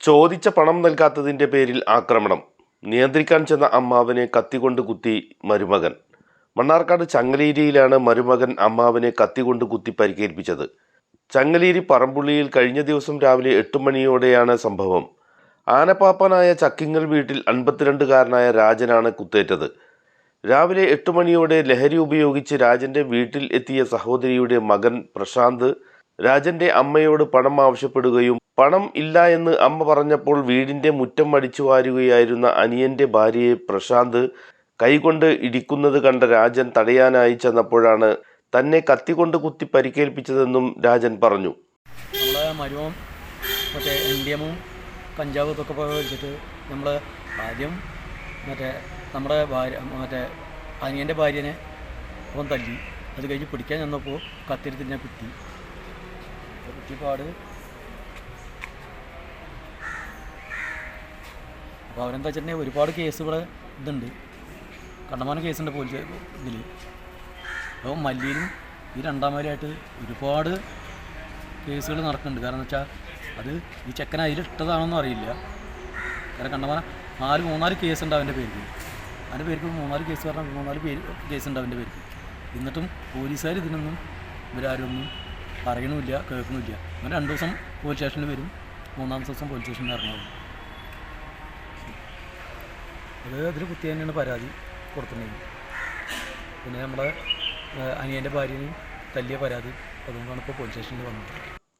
ചോദിച്ച പണം നൽകാത്തതിന്റെ പേരിൽ ആക്രമണം. നിയന്ത്രിക്കാൻ ചെന്ന അമ്മാവനെ കത്തികൊണ്ട് കുത്തി മരുമകൻ. മണ്ണാർക്കാട് ചങ്ങലേരിയിലാണ് മരുമകൻ അമ്മാവനെ കത്തികൊണ്ട് കുത്തി പരിക്കേൽപ്പിച്ചത്. ചങ്ങലേരി പറമ്പുള്ളിയിൽ കഴിഞ്ഞ ദിവസം രാവിലെ എട്ട് മണിയോടെയാണ് സംഭവം. ആനപ്പാപ്പനായ ചക്കിങ്ങൽ വീട്ടിൽ അൻപത്തിരണ്ടുകാരനായ രാജനാണ് കുത്തേറ്റത്. രാവിലെ എട്ട് മണിയോടെ ലഹരി ഉപയോഗിച്ച് രാജന്റെ വീട്ടിൽ എത്തിയ സഹോദരിയുടെ മകൻ പ്രശാന്ത് രാജന്റെ അമ്മയോട് പണം ആവശ്യപ്പെടുകയും പണം ഇല്ല എന്ന് അമ്മ പറഞ്ഞപ്പോൾ വീടിന്റെ മുറ്റം അടിച്ചു വാരുകയായിരുന്ന അനിയന്റെ ഭാര്യയെ പ്രശാന്ത് കൈകൊണ്ട് ഇടിക്കുന്നത് കണ്ട രാജൻ തടയാനായി ചെന്നപ്പോഴാണ് തന്നെ കത്തികൊണ്ട് കുത്തി പരിക്കേൽപ്പിച്ചതെന്നും രാജൻ പറഞ്ഞു. ആദ്യം നമ്മുടെ ഭാര്യ മറ്റേ അനിയന്റെ ഭാര്യനെ അവൻ തല്ലി. അത് കഴിഞ്ഞ് പിടിക്കാൻ ചെന്നപ്പോൾ കത്തിരി തന്നെ കുത്തി. കുത്തിപ്പാട് അപ്പോൾ അവരെന്താ വെച്ചിട്ടുണ്ടെങ്കിൽ ഒരുപാട് കേസുകൾ ഇതുണ്ട്. കണ്ടമാനം കേസുണ്ട് പോലീസ് ഇതിൽ. അപ്പോൾ മല്ലിയിലും ഈ രണ്ടാമതായിട്ട് ഒരുപാട് കേസുകൾ നടക്കുന്നുണ്ട്. കാരണം വെച്ചാൽ അത് ഈ ചെക്കൻ അതിലിട്ടതാണെന്നും അറിയില്ല. കാരണം കണ്ടമാനം നാല് മൂന്നാൽ കേസ് ഉണ്ട് അവന്റെ പേരിൽ. അവന്റെ പേർക്ക് മൂന്നാൽ കേസ് പറഞ്ഞാൽ മൂന്നാൽ പേര് കേസ് ഉണ്ട് അവന്റെ പേരിൽ. എന്നിട്ടും പോലീസുകാർ ഇതിനൊന്നും ഇവരാരും ഒന്നും പറയണമില്ല കേൾക്കണമില്ല. അങ്ങനെ രണ്ട് ദിവസം പോലീസ് സ്റ്റേഷനിൽ വരും. മൂന്നാം ദിവസം പോലീസ് സ്റ്റേഷനിൽ ഇറങ്ങും. അത് അതിൽ കുത്തി തന്നെയാണ് പരാതി കൊടുത്തിട്ടുണ്ടെങ്കിൽ പിന്നെ നമ്മളെ അനിയന്റെ ഭാര്യയും തല്ലിയ പരാതി അതുകൊണ്ടാണ് ഇപ്പോൾ പോലീസ് സ്റ്റേഷനിൽ വന്നത്.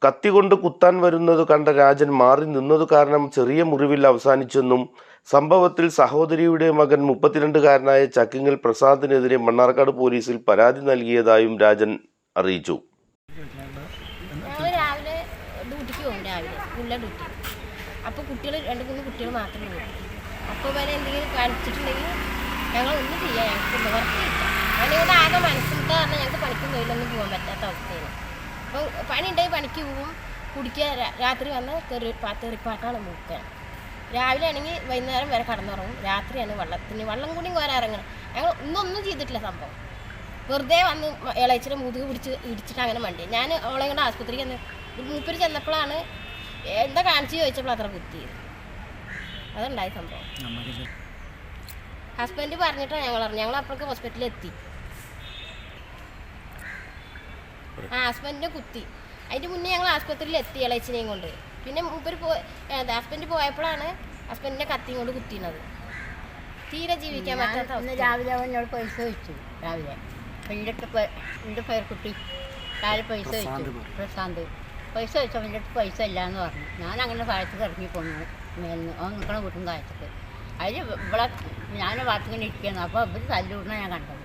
കത്തി കൊണ്ട് കുത്താൻ വരുന്നത് കണ്ട രാജൻ മാറി നിന്നത് കാരണം ചെറിയ മുറിവിൽ അവസാനിച്ചെന്നും സംഭവത്തിൽ സഹോദരിയുടെ മകൻ മുപ്പത്തിരണ്ടുകാരനായ ചക്കിങ്ങൽ പ്രസാദിനെതിരെ മണ്ണാർക്കാട് പോലീസിൽ പരാതി നൽകിയതായും രാജൻ അറിയിച്ചു. രാവിലെ ഡ്യൂട്ടിക്ക് പോകും രാവിലെ. ഡ്യൂട്ടി. അപ്പോൾ കുട്ടികൾ രണ്ട് മൂന്ന് കുട്ടികൾ മാത്രമേ ഉള്ളൂ. അപ്പോൾ വരെ എന്തെങ്കിലും കാണിച്ചിട്ടുണ്ടെങ്കിൽ ഞങ്ങൾ ഒന്നും ചെയ്യാൻ ഞങ്ങൾക്ക് നിവർത്തിയില്ല അതിനോട് ആകെ മനസ്സിലത്തെ കാരണം ഞങ്ങൾക്ക് പണിക്കും തൊഴിലൊന്നും പോകാൻ പറ്റാത്ത അവസ്ഥയാണ്. അപ്പോൾ പണി ഉണ്ടെങ്കിൽ പണിക്ക് പോകും കുടിക്കുക രാത്രി വന്ന് പാ തെറിപ്പാട്ടാണ് മൂക്കുക രാവിലെ ആണെങ്കിൽ വൈകുന്നേരം വരെ കടന്നുറങ്ങും. രാത്രിയാണ് വെള്ളത്തിന് വള്ളം കൂടി കോരാൻ ഇറങ്ങണം. ഞങ്ങൾ ഇന്നൊന്നും ചെയ്തിട്ടില്ല സംഭവം. വെറുതെ വന്ന് ഇളയച്ചിനെ മുതുക് പിടിച്ച് ഇടിച്ചിട്ട് അങ്ങനെ മണ്ടി. ഞാൻ അവളെ കൊണ്ട് ആസ്പത്രിക്ക് മൂപ്പര് ചെന്നപ്പോഴാണ് എന്താ കാണിച്ച് ചോദിച്ചപ്പോൾ അത്ര കുത്തിയത് അതുണ്ടായ സംഭവം. ഹസ്ബൻഡ് പറഞ്ഞിട്ടാണ് ഞങ്ങൾ പറഞ്ഞു ഞങ്ങൾ അപ്പോഴേക്ക് ഹോസ്പിറ്റലിൽ എത്തി. ആ ഹസ്ബൻഡിനെ കുത്തി അതിന്റെ മുന്നേ ഞങ്ങൾ ആസ്പത്രിയിൽ എത്തി ഇളയച്ചിനെയും കൊണ്ട്. പിന്നെ മൂപ്പര് ഹസ്ബൻഡ് പോയപ്പോഴാണ് ഹസ്ബൻഡിനെ കത്തിയും കൊണ്ട് കുത്തിയത് തീരെ ജീവിക്കാൻ പറ്റാത്ത ഇന്ന് അവസ്ഥ. രാവിലെ അവൻ എന്നോട് പൈസ വെച്ചു രാവിലെ. എന്റെ എന്റെ പേർക്കുട്ടി രാവിലെ പൈസ വെച്ചു. പ്രശാന്ത് പൈസ വെച്ചു അവന്റെ അടുത്ത് പൈസ ഇല്ല എന്ന് പറഞ്ഞു. ഞാൻ അങ്ങനെ താഴത്തേക്ക് ഇറങ്ങി പോന്നു. മേലിന്ന് അവൻ നിൽക്കണ അതിൽ ഇവിടെ ഞാൻ ഭാഗത്തിങ്ങനെ ഇരിക്കുന്നു അപ്പോൾ ഇവർ തല്ലുകൂടണ ഞാൻ കണ്ടത്.